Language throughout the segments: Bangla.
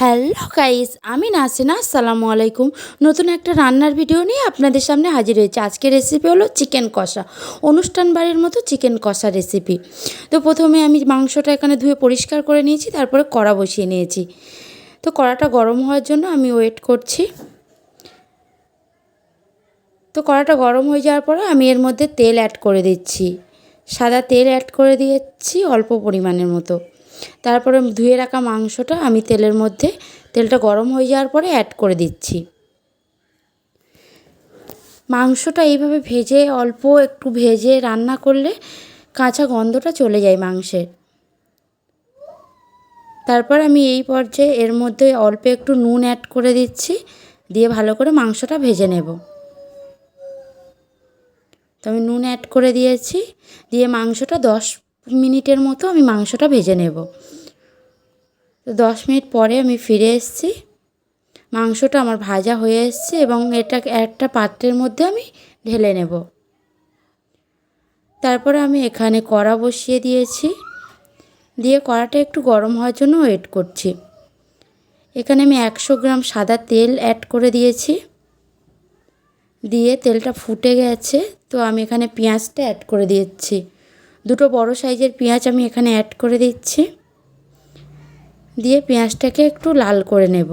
হ্যালো গাইস, আমি নাসিনা, আসসালামু আলাইকুম। নতুন একটা রান্নার ভিডিও নিয়ে আপনাদের সামনে হাজির হয়েছে। আজকের রেসিপি হলো চিকেন কষা, অনুষ্ঠান বাড়ির মতো চিকেন কষা রেসিপি তো প্রথমে আমি মাংসটা এখানে ধুয়ে পরিষ্কার করে নিয়েছি, তারপরে কড়া বসিয়ে নিয়েছি। তো কড়াটা গরম হওয়ার জন্য আমি ওয়েট করছি। তো কড়াটা গরম হয়ে যাওয়ার পরে আমি এর মধ্যে তেল অ্যাড করে দিচ্ছি। সাদা তেল অ্যাড করে দিয়েছি অল্প পরিমাণের মতো। তারপরে ধুয়ে রাখা মাংসটা আমি তেলের মধ্যে, তেলটা গরম হয়ে যাওয়ার পরে অ্যাড করে দিচ্ছি। মাংসটা এইভাবে ভেজে, অল্প একটু ভেজে রান্না করলে কাঁচা গন্ধটা চলে যায় মাংসের। তারপর আমি এই পর্যায়ে এর মধ্যে অল্প একটু নুন অ্যাড করে দিচ্ছি, দিয়ে ভালো করে মাংসটা ভেজে নেব। তো আমি নুন অ্যাড করে দিয়েছি, দিয়ে মাংসটা দশ মিনিটের মতো আমি মাংসটা ভেজে নেব। তো দশ মিনিট পরে আমি ফিরে এসেছি। মাংসটা আমার ভাজা হয়ে এসছে এবং এটা একটা পাত্রের মধ্যে আমি ঢেলে নেব। তারপরে আমি এখানে কড়া বসিয়ে দিয়েছি। দিয়ে কড়াটা একটু গরম হওয়ার জন্য ওয়েট করছি। এখানে আমি একশো গ্রাম সাদা তেল অ্যাড করে দিয়েছি। দিয়ে তেলটা ফুটে গেছে, তো আমি এখানে পেঁয়াজটা অ্যাড করে দিচ্ছি দুটো বড় সাইজের পেঁয়াজ আমি এখানে অ্যাড করে দিচ্ছি। দিয়ে পেঁয়াজটাকে একটু লাল করে নেব।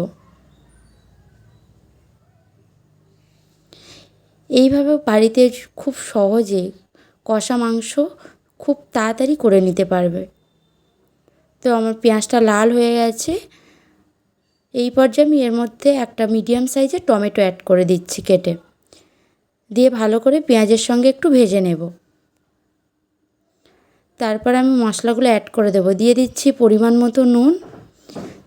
এইভাবে বাড়িতে খুব সহজে কষা মাংস খুব তাড়াতাড়ি করে নিতে পারবে। তো আমার পেঁয়াজটা লাল হয়ে গেছে। এই পর্যায়ে আমি এর মধ্যে একটা মিডিয়াম সাইজের টমেটো অ্যাড করে দিচ্ছি কেটে। দিয়ে ভালো করে পেঁয়াজের সঙ্গে একটু ভেজে নেব। তারপর আমি মশলাগুলো অ্যাড করে দেবো। দিয়ে দিচ্ছি পরিমাণ মতো নুন,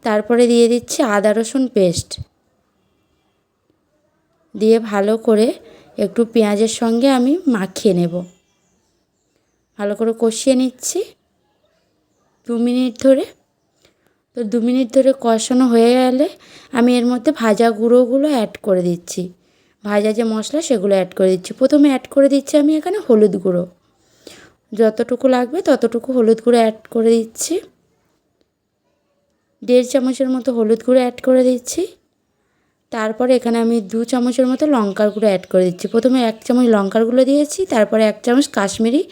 তারপরে দিয়ে দিচ্ছি আদা রসুন পেস্ট দিয়ে ভালো করে একটু পেঁয়াজের সঙ্গে আমি মাখিয়ে নেব। ভালো করে কষিয়ে নিচ্ছি। দু মিনিট ধরে। তো দু মিনিট ধরে কষানো হয়ে গেলে আমি এর মধ্যে ভাজা গুঁড়োগুলো অ্যাড করে দিচ্ছি। ভাজা যে মশলা সেগুলো অ্যাড করে দিচ্ছি। প্রথমে অ্যাড করে দিচ্ছি আমি এখানে হলুদ গুঁড়ো। যতটুকু লাগবে ততটুকু হলুদ গুঁড়ো অ্যাড করে দিচ্ছি। দেড় চামচের মতো হলুদ গুঁড়ো অ্যাড করে দিচ্ছি। তারপরে এখানে আমি দু চামচের মতো লঙ্কার গুঁড়ো অ্যাড করে দিচ্ছি। প্রথমে এক চামচ লঙ্কার গুঁড়ো দিয়েছি, তারপরে এক চামচ কাশ্মীরি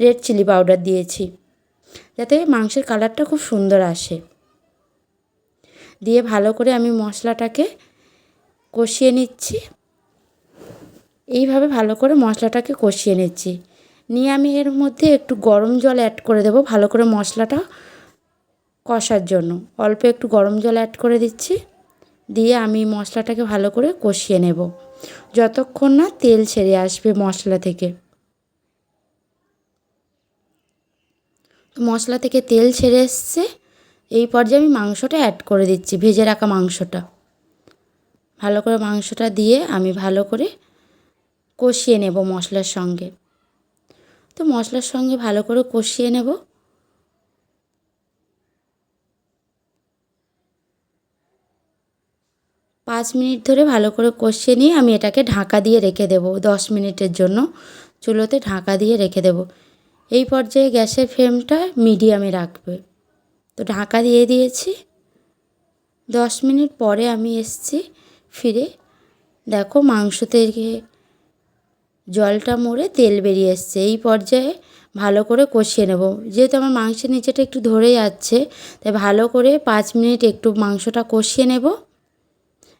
রেড চিলি পাউডার দিয়েছি। যাতে মাংসের কালারটা খুব সুন্দর আসে। দিয়ে ভালো করে আমি মশলাটাকে কষিয়ে নিচ্ছি। এইভাবে ভালো করে মশলাটাকে কষিয়ে নিচ্ছি। নিয়ে আমি এর মধ্যে একটু গরম জল অ্যাড করে দেবো, ভালো করে মশলাটা কষার জন্য। অল্প একটু গরম জল অ্যাড করে দিচ্ছি, দিয়ে আমি মশলাটাকে ভালো করে কষিয়ে নেব। যতক্ষণ না তেল ছেড়ে আসবে মশলা থেকে। মশলা থেকে তেল ছেড়ে এসছে, এই পর্যায়ে আমি মাংসটা অ্যাড করে দিচ্ছি, ভেজে রাখা মাংসটা। ভালো করে মাংসটা দিয়ে আমি ভালো করে কষিয়ে নেব মশলার সঙ্গে। তো মশলার সঙ্গে ভালো করে কষিয়ে নেব। পাঁচ মিনিট ধরে ভালো করে কষিয়ে নিয়ে আমি এটাকে ঢাকা দিয়ে রেখে দেব দশ মিনিটের জন্য। চুলোতে ঢাকা দিয়ে রেখে দেব। এই পর্যায়ে গ্যাসের ফ্লেমটা মিডিয়ামে রাখবে। তো ঢাকা দিয়ে দিয়েছি। দশ মিনিট পরে আমি এসছি ফিরে। দেখো মাংস থেকে জলটা মরে তেল বেরিয়ে এসছে। এই পর্যায়ে ভালো করে কষিয়ে নেব। যেহেতু আমার মাংসের নিচেটা একটু ধরে যাচ্ছে, তাই ভালো করে পাঁচ মিনিট একটু মাংসটা কষিয়ে নেব।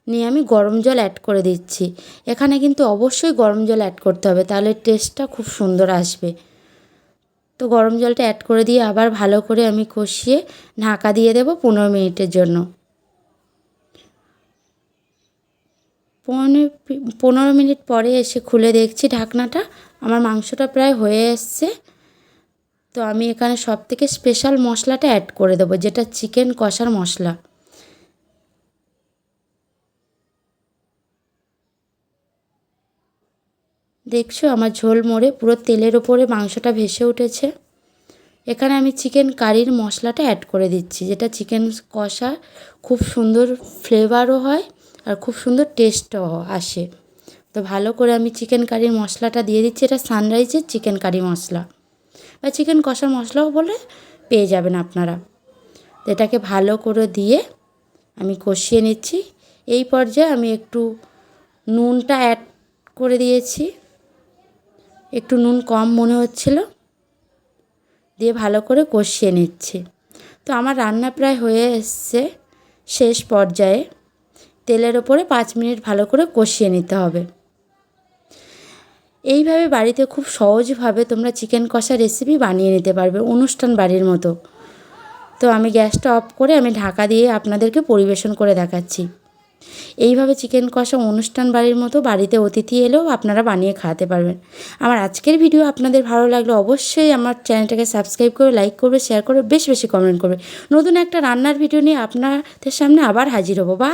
নিয়ে আমি গরম জল অ্যাড করে দিচ্ছি। এখানে কিন্তু অবশ্যই গরম জল অ্যাড করতে হবে, তাহলে টেস্টটা খুব সুন্দর আসবে। তো গরম জলটা অ্যাড করে দিয়ে আবার ভালো করে আমি কষিয়ে ঢাকা দিয়ে দেবো পনেরো মিনিটের জন্য। পনেরো পনেরো মিনিট পরে এসে খুলে দেখছি ঢাকনাটা, আমার মাংসটা প্রায় হয়ে এসছে। তো আমি এখানে সব থেকে স্পেশাল মশলাটা অ্যাড করে দেবো, যেটা চিকেন কষার মশলা। দেখছ আমার ঝোল মরে পুরো তেলের ওপরে মাংসটা ভেসে উঠেছে। এখানে আমি চিকেন কারির মশলাটা অ্যাড করে দিচ্ছি, যেটা চিকেন কষা খুব সুন্দর ফ্লেভারও হয়। আর খুব সুন্দর টেস্টও আসে। তো ভালো করে আমি চিকেন কারির মশলাটা দিয়ে দিচ্ছি, এটা সানরাইজের চিকেন কারি মশলা। বা চিকেন কষা মশলাও বলে পেয়ে যাবেন আপনারা। এটাকে ভালো করে দিয়ে আমি কষিয়ে নিচ্ছি। এই পর্যায়ে আমি একটু নুনটা অ্যাড করে দিয়েছি। একটু নুন কম মনে হচ্ছিল। দিয়ে ভালো করে কষিয়ে নিচ্ছি। তো আমার রান্না প্রায় হয়ে এসছে শেষ পর্যায়ে। তেলের ওপরে পাঁচ মিনিট ভালো করে কষিয়ে নিতে হবে। এইভাবে বাড়িতে খুব সহজভাবে তোমরা চিকেন কষা রেসিপি বানিয়ে নিতে পারবে অনুষ্ঠান বাড়ির মতো। তো আমি গ্যাসটা অফ করে আমি ঢাকা দিয়ে আপনাদেরকে পরিবেশন করে দেখাচ্ছি। এইভাবে চিকেন কষা অনুষ্ঠান বাড়ির মতো বাড়িতে অতিথি এলেও আপনারা বানিয়ে খাওয়াতে পারবেন। আমার আজকের ভিডিও আপনাদের ভালো লাগলে অবশ্যই আমার চ্যানেলটাকে সাবস্ক্রাইব করে, লাইক করবে, শেয়ার করবে, বেশ বেশি কমেন্ট করবে। নতুন একটা রান্নার ভিডিও নিয়ে আপনাদের সামনে আবার হাজির হব। বা